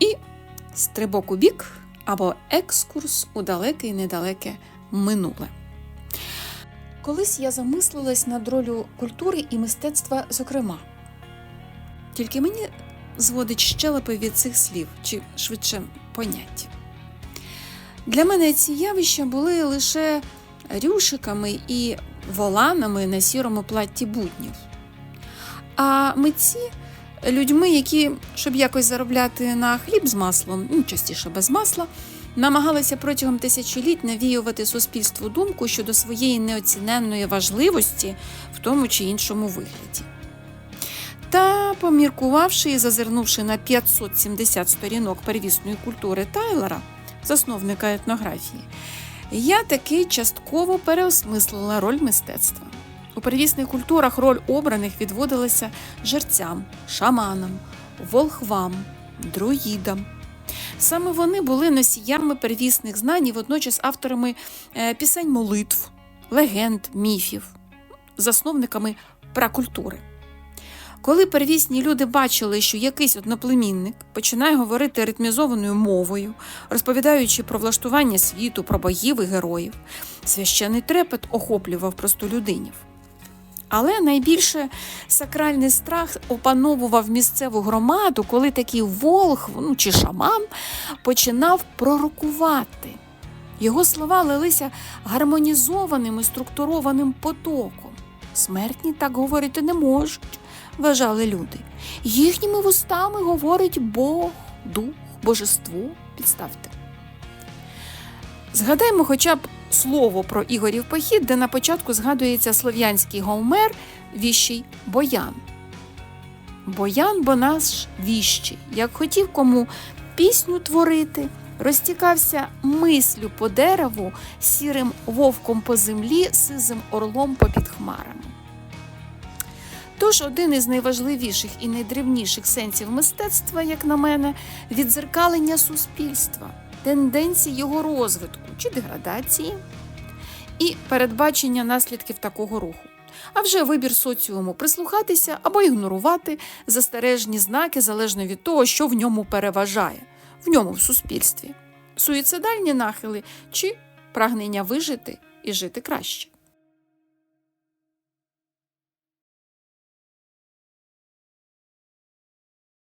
І стрибок у бік або екскурс у далеке і недалеке минуле. Колись я замислилась над ролью культури і мистецтва, зокрема. Тільки мені зводить щелепи від цих слів, чи швидше понять. Для мене ці явища були лише рюшиками і воланами на сірому платті буднів. А митці людьми, які, щоб якось заробляти на хліб з маслом, ну, частіше без масла, намагалися протягом тисячоліть навіювати суспільству думку щодо своєї неоціненної важливості в тому чи іншому вигляді. Та, поміркувавши і зазирнувши на 570 сторінок первісної культури Тайлера, засновника етнографії, я таки частково переосмислила роль мистецтва. У первісних культурах роль обраних відводилася жерцям, шаманам, волхвам, друїдам. Саме вони були носіями первісних знань і водночас авторами е, пісень молитв, легенд, міфів, засновниками пракультури. Коли первісні люди бачили, що якийсь одноплемінник починає говорити ритмізованою мовою, розповідаючи про влаштування світу, про богів і героїв, священий трепет охоплював простолюдинів. Але найбільше сакральний страх опановував місцеву громаду, коли такий волх ну, чи шаман починав пророкувати. Його слова лилися гармонізованим і структурованим потоком. Смертні так говорити не можуть, вважали люди. Їхніми вустами говорить Бог, дух, божество. Підставте. Згадаймо хоча б слово про Ігорів похід, де на початку згадується слов'янський Гомер віщий Боян. Боян, бо наш віщий, як хотів кому пісню творити, розтікався мислю по дереву, сірим вовком по землі, сизим орлом попід хмарами. Тож один із найважливіших і найдревніших сенсів мистецтва, як на мене, відзеркалення суспільства, тенденції його розвитку чи деградації і передбачення наслідків такого руху. А вже вибір соціуму прислухатися або ігнорувати застережні знаки залежно від того, що в ньому переважає, в ньому в суспільстві, суїцидальні нахили чи прагнення вижити і жити краще.